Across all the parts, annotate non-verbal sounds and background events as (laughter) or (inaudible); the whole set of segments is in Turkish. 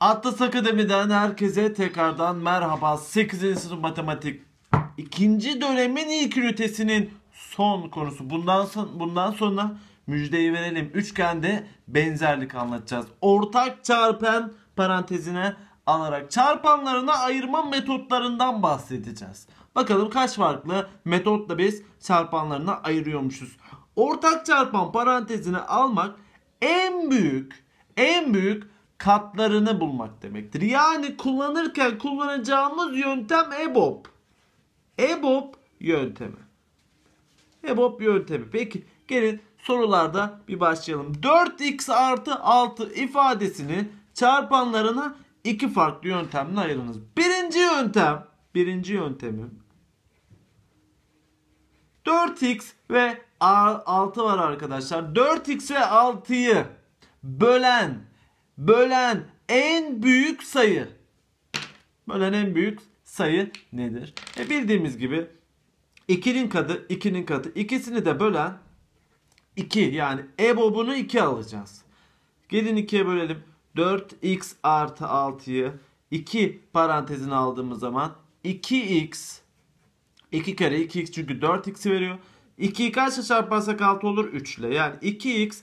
Atlas Akademi'den herkese tekrardan merhaba. 8. sınıf matematik ikinci dönemin ilk ünitesinin son konusu. Bundan son, bundan sonra müjdeyi verelim. Üçgende benzerlik anlatacağız. Ortak çarpan parantezine alarak çarpanlarına ayırma metotlarından bahsedeceğiz. Bakalım kaç farklı metotla biz çarpanlarına ayırıyormuşuz. Ortak çarpan parantezine almak en büyük en büyük katlarını bulmak demektir. Yani kullanırken kullanacağımız yöntem EBOB. EBOB yöntemi. EBOB yöntemi. Peki gelin sorularda bir başlayalım. 4x artı 6 ifadesini çarpanlarına iki farklı yöntemle ayırınız. Birinci yöntem, birinci yöntemim 4x ve 6 var arkadaşlar. 4x ve 6'yı bölen bölen en büyük sayı. Bölen en büyük sayı nedir? E bildiğimiz gibi 2'nin katı 2'nin katı ikisini de bölen 2 yani EBOB'unu 2 alacağız. Gelin 2'ye bölelim. 4x artı 6'yı 2 parantezine aldığımız zaman 2x 2 kere 2x çünkü 4x'i veriyor. 2'yi kaçla çarparsak 6 olur? 3 ile. Yani 2x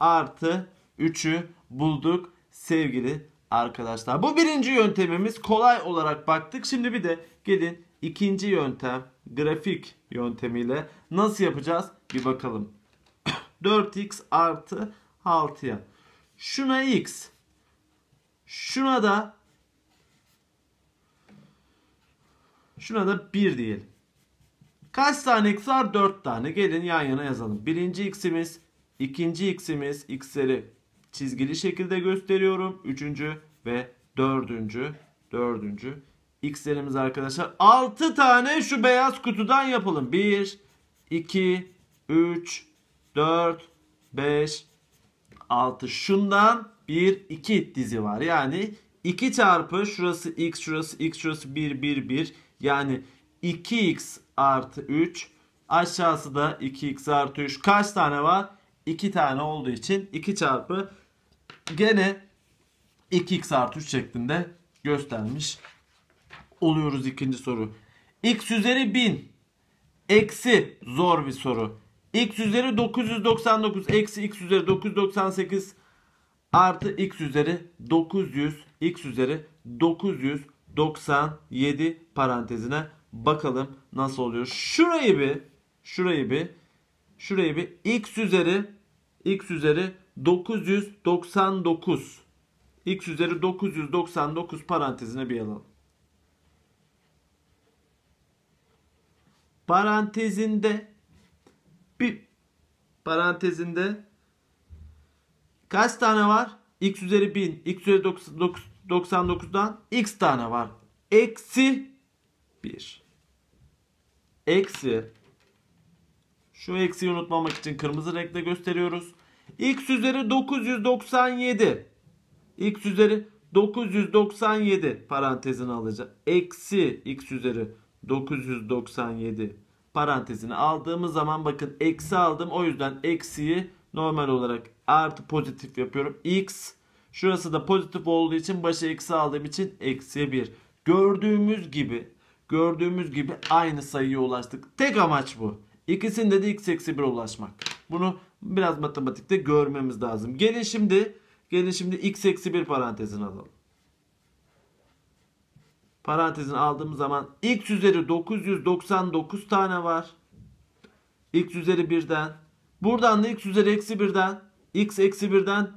artı 3'ü bulduk sevgili arkadaşlar. Bu birinci yöntemimiz kolay olarak baktık. Şimdi bir de gelin ikinci yöntem grafik yöntemiyle nasıl yapacağız bir bakalım. (coughs) 4x artı 6'ya. Şuna x. Şuna da şuna da 1 diyelim. Kaç tane x var? 4 tane. Gelin yan yana yazalım. Birinci x'imiz, ikinci x'imiz, x'leri çizgili şekilde gösteriyorum. Üçüncü ve dördüncü, dördüncü x'lerimiz arkadaşlar. 6 tane şu beyaz kutudan yapalım. 1, 2, 3, 4, 5, 6. Şundan 1, 2 dizi var. Yani 2 çarpı şurası x, şurası x, şurası 1, 1, 1. Yani 2x artı 3. Aşağısı da 2x artı 3. Kaç tane var? 2 tane olduğu için 2 çarpı gene 2x artı 3 şeklinde göstermiş oluyoruz ikinci soru. x üzeri 1000 eksi zor bir soru. x üzeri 999 eksi x üzeri 998 artı x üzeri 900 x üzeri 997 parantezine bakalım nasıl oluyor. Şurayı bir şurayı bir şurayı bir x üzeri x üzeri 999 x üzeri 999 parantezine bir alalım. Parantezinde bir parantezinde kaç tane var? x üzeri 1000, x üzeri 99'dan x tane var. Eksi 1. Eksi şu eksiyi unutmamak için kırmızı renkle gösteriyoruz. X üzeri 997. X üzeri 997 parantezini alacağım. Eksi x üzeri 997 parantezini aldığımız zaman bakın eksi aldım. O yüzden eksiyi normal olarak artı pozitif yapıyorum. X şurası da pozitif olduğu için başa eksi aldığım için eksi 1. Gördüğümüz gibi gördüğümüz gibi aynı sayıya ulaştık. Tek amaç bu. İkisinde de x eksi 1 ulaşmak. Bunu biraz matematikte görmemiz lazım. Gelin şimdi gelin şimdi x eksi 1 parantezini alalım. Parantezini aldığımız zaman x üzeri 999 tane var. x üzeri 1'den. Buradan da x üzeri eksi 1'den. x eksi 1'den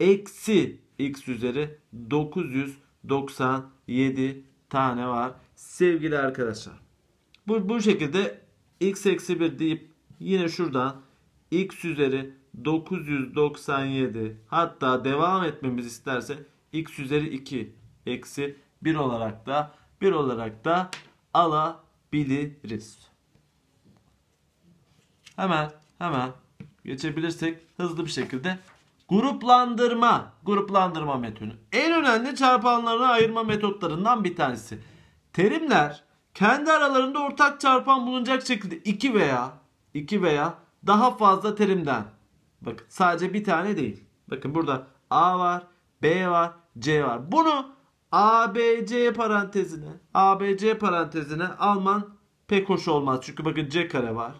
eksi x üzeri 997 tane var. Sevgili arkadaşlar. Bu, bu şekilde x eksi 1 deyip yine şuradan x üzeri 997 hatta devam etmemiz isterse x üzeri 2 eksi 1 olarak da 1 olarak da alabiliriz. Hemen hemen geçebilirsek hızlı bir şekilde gruplandırma gruplandırma metodu. En önemli çarpanlarına ayırma metotlarından bir tanesi. Terimler kendi aralarında ortak çarpan bulunacak şekilde 2 veya 2 veya daha fazla terimden. Bakın sadece bir tane değil. Bakın burada A var, B var, C var. Bunu ABC parantezine ABC parantezine alman pek hoş olmaz. Çünkü bakın C kare var.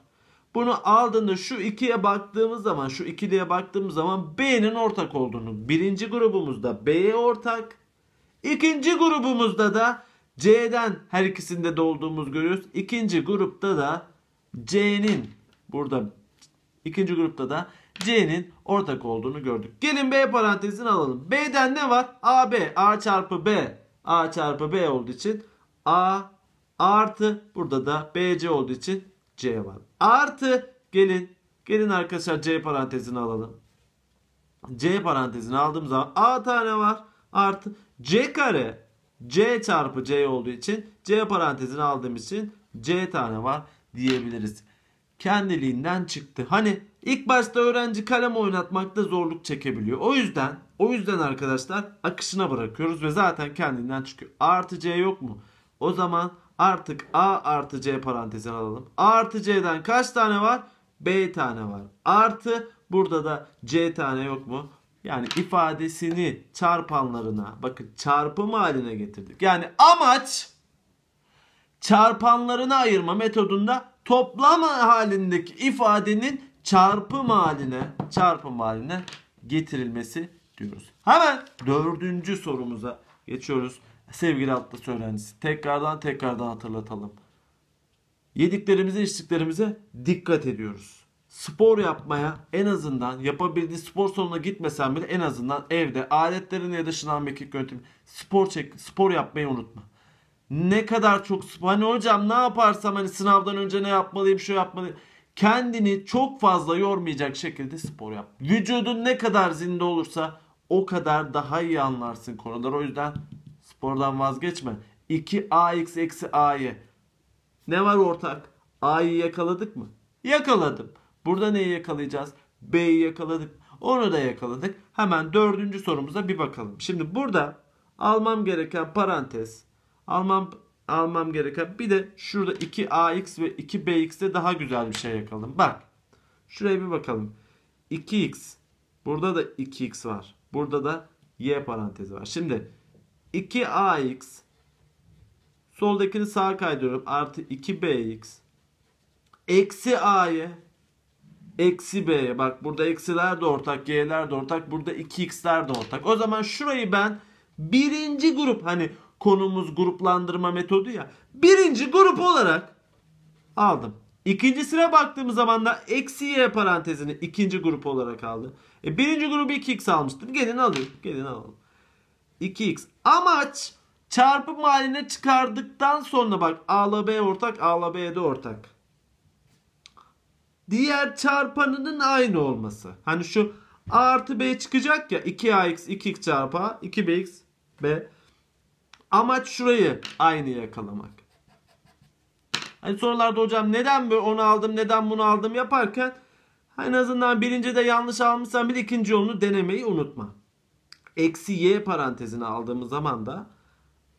Bunu aldığında şu ikiye baktığımız zaman şu ikiliye baktığımız zaman B'nin ortak olduğunu birinci grubumuzda B'ye ortak ikinci grubumuzda da C'den her ikisinde de olduğumuz görüyoruz. İkinci grupta da C'nin burada ikinci grupta da C'nin ortak olduğunu gördük. Gelin B parantezini alalım. B'den ne var? AB. A çarpı B. A çarpı B olduğu için A artı burada da BC olduğu için C var. Artı gelin gelin arkadaşlar C parantezini alalım. C parantezini aldığım zaman A tane var. Artı C kare C çarpı C olduğu için C parantezini aldığım için C tane var diyebiliriz. Kendiliğinden çıktı. Hani ilk başta öğrenci kalem oynatmakta zorluk çekebiliyor. O yüzden o yüzden arkadaşlar akışına bırakıyoruz ve zaten kendinden çıkıyor. A artı C yok mu? O zaman artık A artı C parantezini alalım. A artı C'den kaç tane var? B tane var. Artı burada da C tane yok mu? Yani ifadesini çarpanlarına bakın çarpım haline getirdik. Yani amaç çarpanlarını ayırma metodunda toplam halindeki ifadenin çarpım haline çarpım haline getirilmesi diyoruz. Hemen dördüncü sorumuza geçiyoruz. Sevgili atlas öğrencisi tekrardan tekrardan hatırlatalım. Yediklerimize içtiklerimize dikkat ediyoruz. Spor yapmaya en azından yapabildiği spor salonuna gitmesen bile en azından evde aletlerini ya da şınav mekik yöntemi spor çek, spor yapmayı unutma. Ne kadar çok. Hani hocam ne yaparsam hani sınavdan önce ne yapmalıyım şu yapmalıyım. Kendini çok fazla yormayacak şekilde spor yap. Vücudun ne kadar zinde olursa o kadar daha iyi anlarsın konuları. O yüzden spordan vazgeçme. 2ax eksi a'yı. Ne var ortak? A'yı yakaladık mı? Yakaladım. Burada neyi yakalayacağız? B'yi yakaladık. Onu da yakaladık. Hemen dördüncü sorumuza bir bakalım. Şimdi burada almam gereken parantez. Almam almam gereken bir de şurada 2ax ve 2bx'te daha güzel bir şey yakalım. Bak. Şuraya bir bakalım. 2x. Burada da 2x var. Burada da y parantezi var. Şimdi 2ax soldakini sağa kaydırıyorum. Artı 2bx eksi a'yı eksi b'ye bak burada eksiler de ortak y'ler de ortak burada 2x'ler de ortak. O zaman şurayı ben birinci grup hani konumuz gruplandırma metodu ya birinci grup olarak aldım. İkincisine baktığımız zaman da eksi y parantezini ikinci grup olarak aldı. E, birinci grubu 2x almıştım. Gelin alayım. Gelin alalım. 2x. Amaç çarpım haline çıkardıktan sonra bak A ile B ortak A ile B de ortak. Diğer çarpanının aynı olması. Hani şu A artı B çıkacak ya 2AX 2X çarpı A 2BX B. Amaç şurayı aynı yakalamak. Hani sorularda hocam neden böyle onu aldım neden bunu aldım yaparken en azından birinci de yanlış almışsan bir ikinci yolunu denemeyi unutma. Eksi y parantezini aldığımız zaman da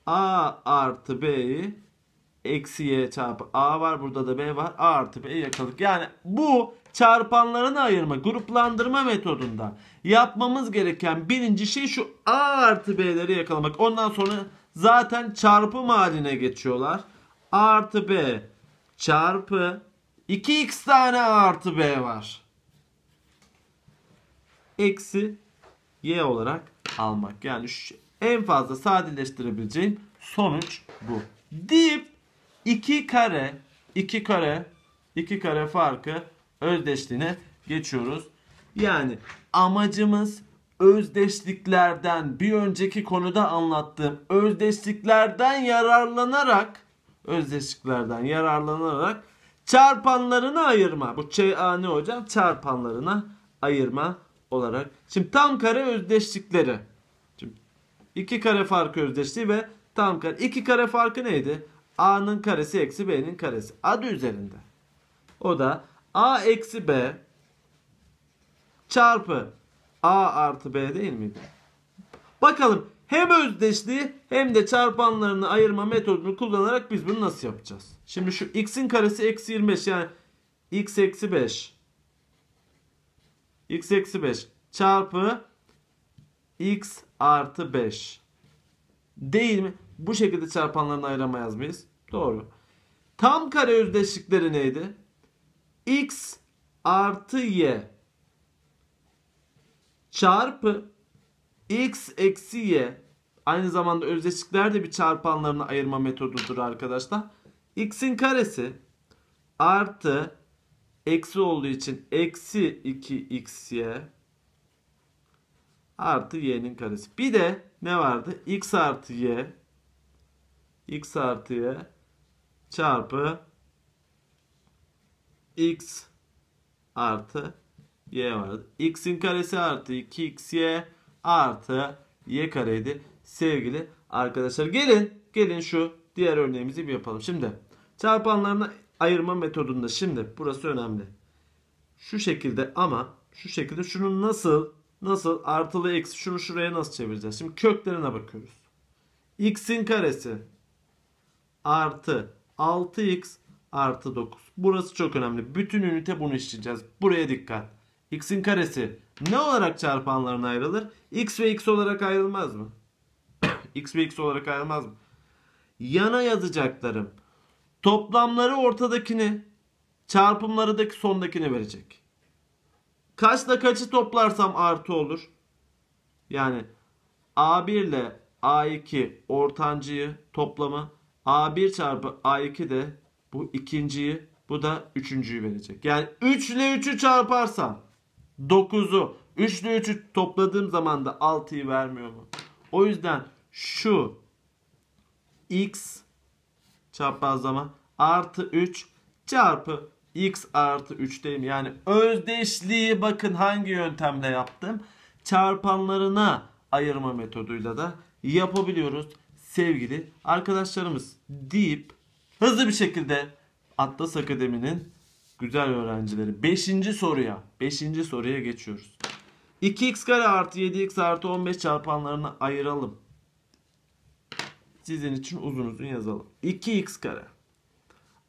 a artı b'yi eksi y çarpı a var burada da b var a artı b'yi yakaladık. Yani bu çarpanlarını ayırma gruplandırma metodunda yapmamız gereken birinci şey şu a artı b'leri yakalamak. Ondan sonra zaten çarpım haline geçiyorlar. Artı b çarpı 2x tane artı b var. Eksi y olarak almak. Yani şu, en fazla sadeleştirebileceğim sonuç bu. Deyip 2 kare 2 kare 2 kare farkı özdeşliğine geçiyoruz. Yani amacımız özdeşliklerden bir önceki konuda anlattığım özdeşliklerden yararlanarak özdeşliklerden yararlanarak çarpanlarını ayırma. Bu ÇA ne hocam? Çarpanlarına ayırma olarak. Şimdi tam kare özdeşlikleri. Şimdi iki kare farkı özdeşliği ve tam kare. İki kare farkı neydi? A'nın karesi eksi B'nin karesi. Adı üzerinde. O da A eksi B çarpı A artı B değil miydi? Bakalım hem özdeşliği hem de çarpanlarını ayırma metodunu kullanarak biz bunu nasıl yapacağız? Şimdi şu x'in karesi eksi 25 yani x eksi 5 x eksi 5 çarpı x artı 5. Değil mi? Bu şekilde çarpanlarını ayıramayız mıyız? Doğru. Tam kare özdeşlikleri neydi? x artı y çarpı x eksi y aynı zamanda özdeşlikler de bir çarpanlarını ayırma metodudur arkadaşlar. x'in karesi artı eksi olduğu için eksi 2xy artı y'nin karesi. Bir de ne vardı? x artı y x artı y çarpı x artı y vardı. x'in karesi artı 2xy artı y kareydi. Sevgili arkadaşlar gelin gelin şu diğer örneğimizi bir yapalım. Şimdi çarpanlarını ayırma metodunda şimdi burası önemli. Şu şekilde ama şu şekilde şunu nasıl nasıl artılı eksi şunu şuraya nasıl çevireceğiz? Şimdi köklerine bakıyoruz. x'in karesi artı 6x artı 9. Burası çok önemli. Bütün ünite bunu işleyeceğiz. Buraya dikkat. X'in karesi ne olarak çarpanlarına ayrılır? x ve x olarak ayrılmaz mı? (coughs) x ve x olarak ayrılmaz mı? Yana yazacaklarım. Toplamları ortadakini, çarpımlarıdaki sondakini verecek. Kaçla kaçı toplarsam artı olur. Yani A1 ile A2 ortancıyı toplamı A1 çarpı A2 de bu ikinciyi bu da üçüncüyü verecek. Yani 3 ile 3'ü çarparsam 9'u 3 ile 3'ü topladığım zaman da 6'yı vermiyor mu? O yüzden şu x çaprazlama artı 3 çarpı x artı 3 değil mi? Yani özdeşliği bakın hangi yöntemle yaptım. Çarpanlarına ayırma metoduyla da yapabiliyoruz sevgili arkadaşlarımız deyip hızlı bir şekilde Atlas Akademi'nin güzel öğrencileri 5. soruya 5. soruya geçiyoruz. 2x kare artı 7x artı 15 çarpanlarını ayıralım. Sizin için uzun uzun yazalım. 2x kare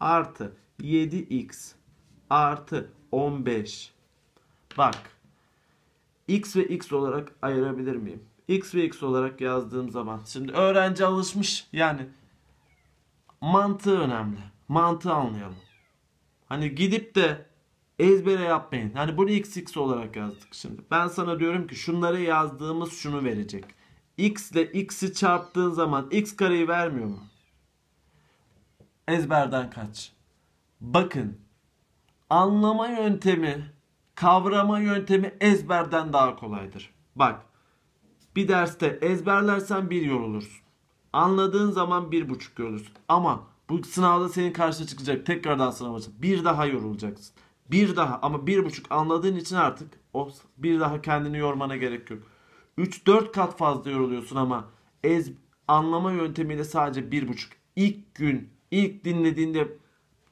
artı 7x artı 15. Bak. X ve X olarak ayırabilir miyim? X ve X olarak yazdığım zaman. Şimdi öğrenci alışmış. Yani mantığı önemli. Mantığı anlayalım. Hani gidip de ezbere yapmayın. Hani bunu x x olarak yazdık şimdi. Ben sana diyorum ki şunları yazdığımız şunu verecek. x ile x'i çarptığın zaman x kareyi vermiyor mu? Ezberden kaç. Bakın anlama yöntemi, kavrama yöntemi ezberden daha kolaydır. Bak bir derste ezberlersen bir yorulursun. Anladığın zaman bir buçuk yorulursun. Ama bu sınavda senin karşına çıkacak. Tekrardan sınava çık. Bir daha yorulacaksın. Bir daha ama bir buçuk anladığın için artık o bir daha kendini yormana gerek yok. 3-4 kat fazla yoruluyorsun ama ez anlama yöntemiyle sadece bir buçuk. İlk gün ilk dinlediğinde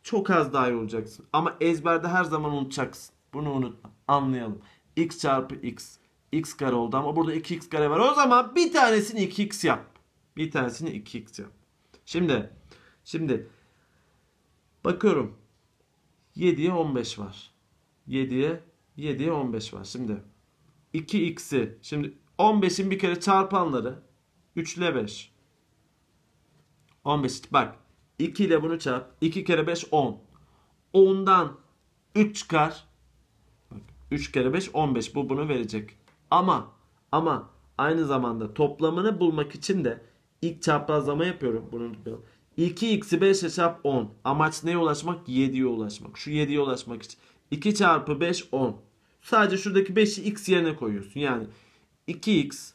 çok az daha yorulacaksın. Ama ezberde her zaman unutacaksın. Bunu unutma. Anlayalım. x çarpı x. x kare oldu ama burada 2x kare var. O zaman bir tanesini 2x yap. Bir tanesini 2x yap. Şimdi şimdi bakıyorum. 7'ye 15 var. 7'ye 7'ye 15 var. Şimdi 2x'i şimdi 15'in bir kere çarpanları 3 ile 5. 15 bak 2 ile bunu çarp. 2 kere 5 10. 10'dan 3 çıkar. Bak 3 kere 5 15 bu bunu verecek. Ama ama aynı zamanda toplamını bulmak için de ilk çaprazlama yapıyorum. Bunu unutmayalım. 2x'i 5'e çarp 10. Amaç neye ulaşmak? 7'ye ulaşmak. Şu 7'ye ulaşmak için. 2 çarpı 5 10. Sadece şuradaki 5'i x yerine koyuyorsun. Yani 2x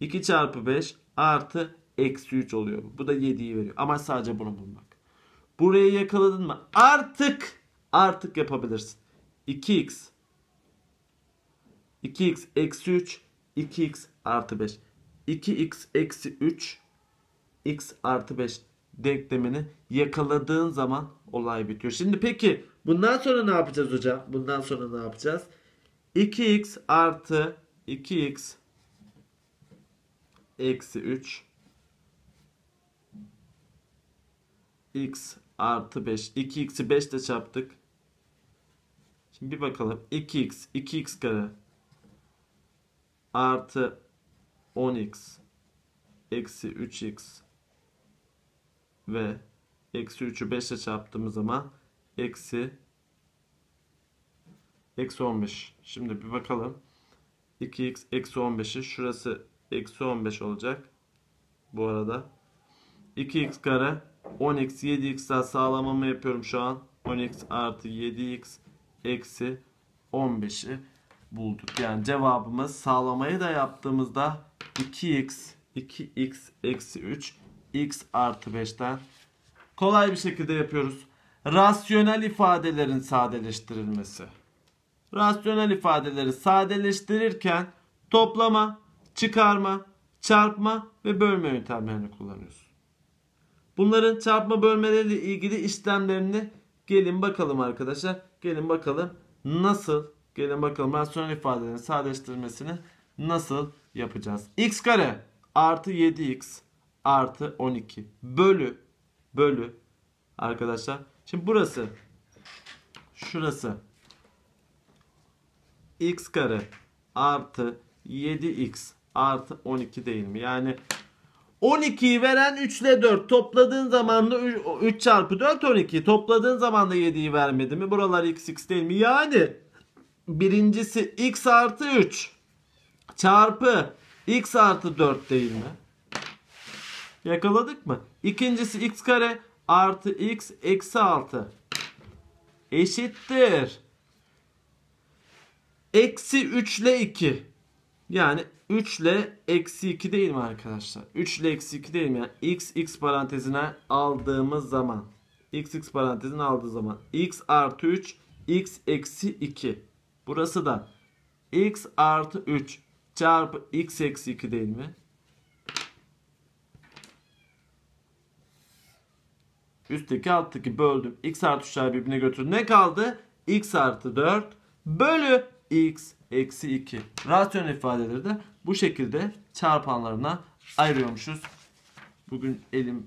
2 çarpı 5 artı eksi 3 oluyor. Bu da 7'yi veriyor. Ama sadece bunu bulmak. Burayı yakaladın mı? Artık artık yapabilirsin. 2x 2x eksi 3 2x artı 5 2x eksi 3 x artı 5 denklemini yakaladığın zaman olay bitiyor. Şimdi peki bundan sonra ne yapacağız hocam? Bundan sonra ne yapacağız? 2x artı 2x eksi 3 x artı 5 2x'i 5 ile çarptık. Şimdi bir bakalım. 2x 2x kare artı 10x eksi 3x ve eksi 3'ü 5 ile çarptığımız zaman eksi eksi 15. Şimdi bir bakalım. 2x eksi 15'i şurası eksi 15 olacak. Bu arada 2x kare 10x 7x'ten sağlamamı yapıyorum şu an. 10x artı 7x eksi 15'i bulduk. Yani cevabımız sağlamayı da yaptığımızda 2x 2x eksi 3 x artı 5'ten kolay bir şekilde yapıyoruz. Rasyonel ifadelerin sadeleştirilmesi. Rasyonel ifadeleri sadeleştirirken toplama, çıkarma, çarpma ve bölme yöntemlerini kullanıyoruz. Bunların çarpma bölmeleriyle ilgili işlemlerini gelin bakalım arkadaşlar. Gelin bakalım nasıl gelin bakalım rasyonel ifadelerin sadeleştirilmesini nasıl yapacağız. x kare artı 7x artı 12 bölü bölü arkadaşlar. Şimdi burası şurası x kare artı 7x artı 12 değil mi? Yani 12'yi veren 3 ile 4 topladığın zaman da 3 çarpı 4 12 topladığın zaman da 7'yi vermedi mi? Buralar x x değil mi? Yani birincisi x artı 3 çarpı x artı 4 değil mi? Yakaladık mı? İkincisi x kare artı x eksi 6 eşittir. Eksi 3 ile 2. Yani 3 ile eksi 2 değil mi arkadaşlar? 3 ile eksi 2 değil mi? Yani x x parantezine aldığımız zaman. x x parantezine aldığı zaman. x artı 3 x eksi 2. Burası da x artı 3 çarpı x eksi 2 değil mi? Üstteki alttaki böldüm. x artı 3'ler birbirine götürdü. Ne kaldı? x artı 4 bölü x eksi 2. Rasyonel ifadeleri de bu şekilde çarpanlarına ayırıyormuşuz. Bugün elim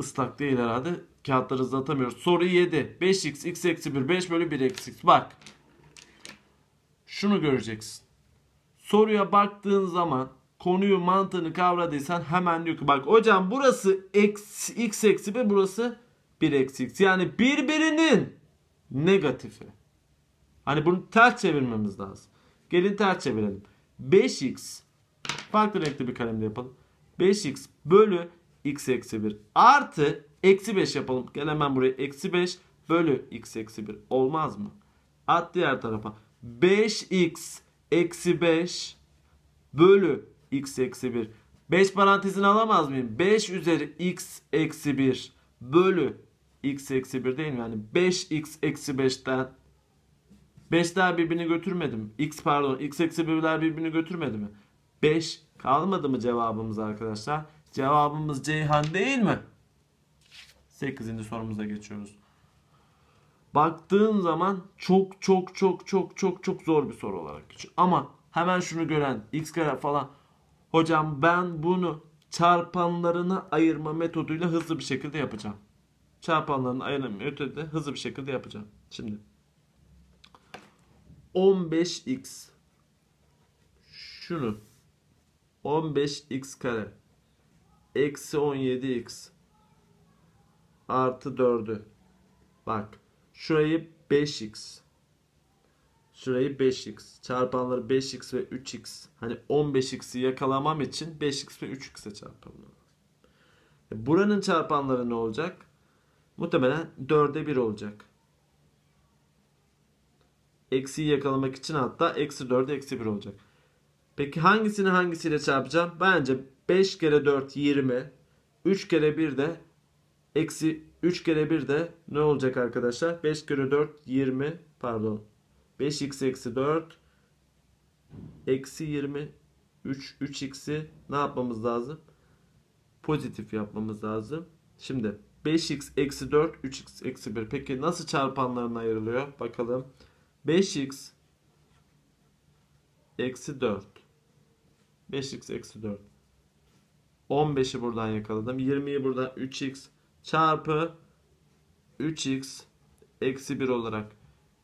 ıslak değil herhalde. Kağıtları ıslatamıyoruz. Soru 7. 5x x eksi 1 5 bölü 1 eksi x. Bak. Şunu göreceksin. Soruya baktığın zaman konuyu mantığını kavradıysan hemen diyor ki bak hocam burası x, x eksi 1 burası 1 eksi x. Yani birbirinin negatifi. Hani bunu ters çevirmemiz lazım. Gelin ters çevirelim. 5x farklı renkli bir kalemle yapalım. 5x bölü x eksi 1 artı eksi 5 yapalım. Gel hemen buraya eksi 5 bölü x eksi 1 olmaz mı? At diğer tarafa. 5x eksi 5 bölü x eksi 1. 5 parantezini alamaz mıyım? 5 üzeri x eksi 1 bölü x eksi 1 değil mi? Yani 5x eksi 5'ten 5'ler birbirini götürmedi mi? X pardon x eksi 1'ler birbirini götürmedi mi? 5 kalmadı mı cevabımız arkadaşlar? Cevabımız Ceyhan değil mi? 8. sorumuza geçiyoruz. Baktığın zaman çok çok çok çok çok çok zor bir soru olarak geçiyor. Ama hemen şunu gören x kare falan hocam ben bunu çarpanlarını ayırma metoduyla hızlı bir şekilde yapacağım. Çarpanlarını ayırma metoduyla hızlı bir şekilde yapacağım. Şimdi. 15x şunu. 15x kare. Eksi 17x artı 4'ü bak. Şurayı 5x şurayı 5x çarpanları 5x ve 3x hani 15x'i yakalamam için 5x ve 3x'e çarpalım. E, buranın çarpanları ne olacak? Muhtemelen 4'e 1 olacak. Eksiyi yakalamak için hatta eksi 4 eksi 1 olacak. Peki hangisini hangisiyle çarpacağım? Bence 5 kere 4 20. 3 kere 1 de eksi 3 kere 1 de ne olacak arkadaşlar? 5 kere 4 20 pardon. 5x eksi 4 eksi 20 3 3x'i ne yapmamız lazım? Pozitif yapmamız lazım. Şimdi 5x eksi 4 3x eksi 1. Peki nasıl çarpanlarına ayrılıyor? Bakalım. 5x eksi 4 5x eksi 4 15'i buradan yakaladım. 20'yi buradan 3x çarpı 3x eksi 1 olarak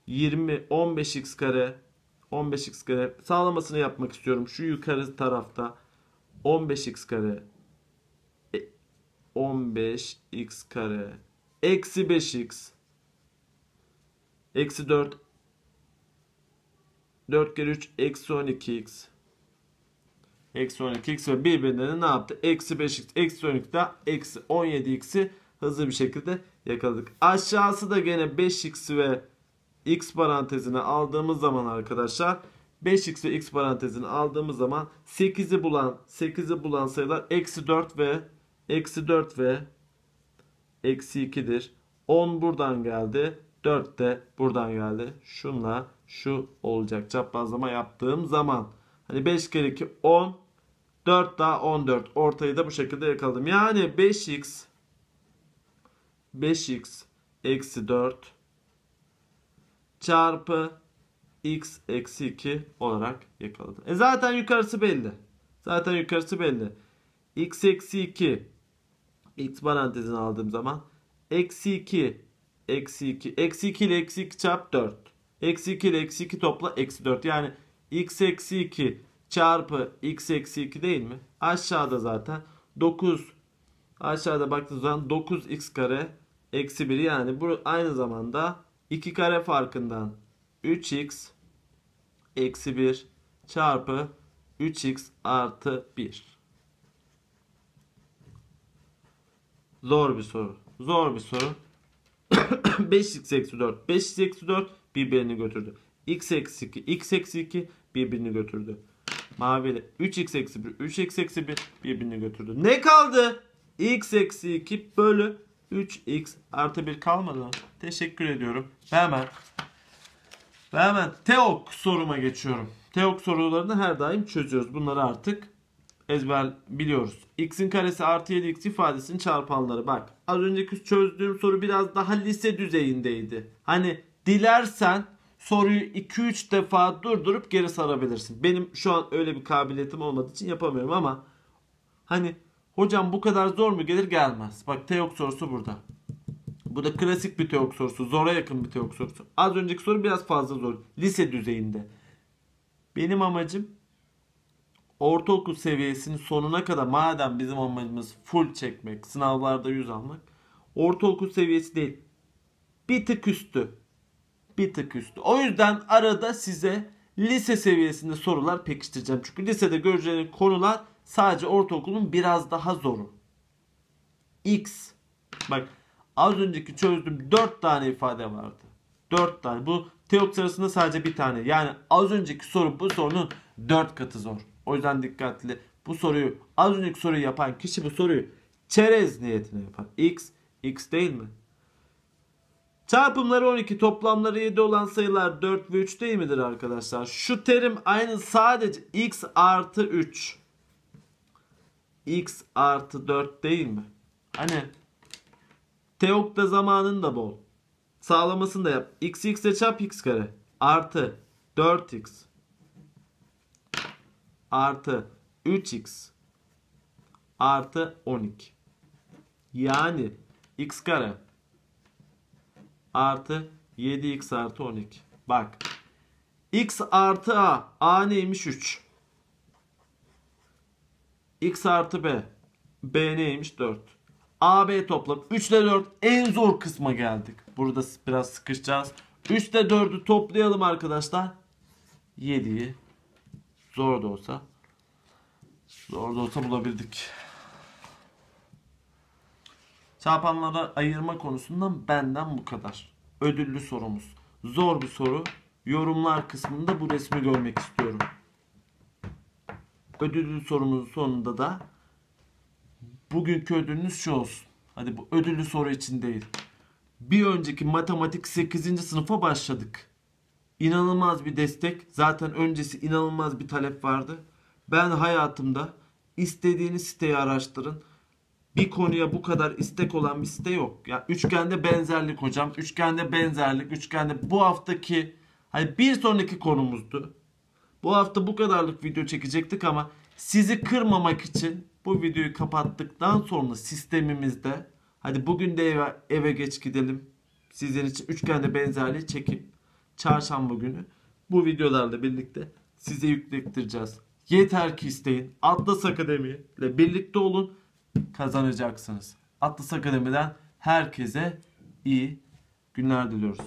20 15x kare 15x kare sağlamasını yapmak istiyorum. Şu yukarı tarafta 15x kare e, 15x kare eksi 5x eksi 4 4 kere 3 eksi 12x eksi 12x ve birbirlerini ne yaptı? Eksi 5x eksi 12'de eksi 17x'i hızlı bir şekilde yakaladık. Aşağısı da gene 5x ve x parantezine aldığımız zaman arkadaşlar 5x ve x parantezini aldığımız zaman 8'i bulan 8'i bulan sayılar eksi 4 ve eksi 4 ve eksi 2'dir. 10 buradan geldi. 4 de buradan geldi. Şunla şu olacak. Çaprazlama yaptığım zaman. Hani 5 kere 2 10. 4 daha 14. Ortayı da bu şekilde yakaladım. Yani 5x 5x eksi 4 çarpı x eksi 2 olarak yakaladım. E zaten yukarısı belli. Zaten yukarısı belli. x eksi 2 x parantezini aldığım zaman eksi 2 eksi 2 eksi 2 ile eksi 2 çarp 4 eksi 2 ile eksi 2 topla eksi 4 yani x eksi 2 çarpı x eksi 2 değil mi? Aşağıda zaten 9 aşağıda baktığınız zaman 9x kare eksi 1 yani bu aynı zamanda 2 kare farkından 3x eksi 1 çarpı 3x artı 1. Zor bir soru. Zor bir soru. (coughs) 5x eksi 4. 5x eksi 4 birbirini götürdü. x eksi 2. x eksi 2 birbirini götürdü. Maviyle 3x eksi 1. 3x eksi 1 birbirini götürdü. Ne kaldı? x eksi 2 bölü 3x artı 1 kalmadı mı? Teşekkür ediyorum. Ve hemen ve hemen TEOK soruma geçiyorum. TEOK sorularını her daim çözüyoruz. Bunları artık ezber biliyoruz. x'in karesi artı 7x ifadesinin çarpanları. Bak az önceki çözdüğüm soru biraz daha lise düzeyindeydi. Hani dilersen soruyu 2-3 defa durdurup geri sarabilirsin. Benim şu an öyle bir kabiliyetim olmadığı için yapamıyorum ama hani hocam bu kadar zor mu gelir gelmez. Bak TEOK sorusu burada. Bu da klasik bir TEOK sorusu. Zora yakın bir TEOK sorusu. Az önceki soru biraz fazla zor. Lise düzeyinde. Benim amacım ortaokul seviyesinin sonuna kadar madem bizim amacımız full çekmek, sınavlarda 100 almak. Ortaokul seviyesi değil. Bir tık üstü. Bir tık üstü. O yüzden arada size lise seviyesinde sorular pekiştireceğim. Çünkü lisede göreceğiniz konular sadece ortaokulun biraz daha zoru. X. Bak az önceki çözdüğüm 4 tane ifade vardı. 4 tane. Bu teok sırasında sadece bir tane. Yani az önceki soru bu sorunun 4 katı zor. O yüzden dikkatli. Bu soruyu az önceki soruyu yapan kişi bu soruyu çerez niyetine yapar. X, X değil mi? Çarpımları 12, toplamları 7 olan sayılar 4 ve 3 değil midir arkadaşlar? Şu terim aynı sadece x artı 3. x artı 4 değil mi? Hani Teok'ta zamanın da bol. Sağlamasını da yap. x x ile çarp x kare. Artı 4x. Artı 3x. Artı 12. Yani x kare. Artı 7x artı 12. Bak. x artı a. a neymiş 3. x artı b. b neymiş 4. AB toplam 3 ile 4 en zor kısma geldik. Burada biraz sıkışacağız. 3 ile 4'ü toplayalım arkadaşlar. 7'yi zor da olsa zor da olsa bulabildik. Çarpanlara ayırma konusundan benden bu kadar. Ödüllü sorumuz. Zor bir soru. Yorumlar kısmında bu resmi görmek istiyorum. Ödüllü sorumuzun sonunda da bugünkü ödülünüz şu olsun. Hadi bu ödüllü soru için değil. Bir önceki matematik 8. sınıfa başladık. İnanılmaz bir destek. Zaten öncesi inanılmaz bir talep vardı. Ben hayatımda istediğiniz siteyi araştırın. Bir konuya bu kadar istek olan bir site yok. Ya üçgende benzerlik hocam. Üçgende benzerlik, üçgende bu haftaki hani bir sonraki konumuzdu. Bu hafta bu kadarlık video çekecektik ama sizi kırmamak için bu videoyu kapattıktan sonra sistemimizde hadi bugün de eve, eve geç gidelim. Sizin için üçgende benzerliği çekip çarşamba günü bu videolarla birlikte size yüklettireceğiz. Yeter ki isteyin. Atlas Akademi ile birlikte olun. Kazanacaksınız. Atlas Akademi'den herkese iyi günler diliyoruz.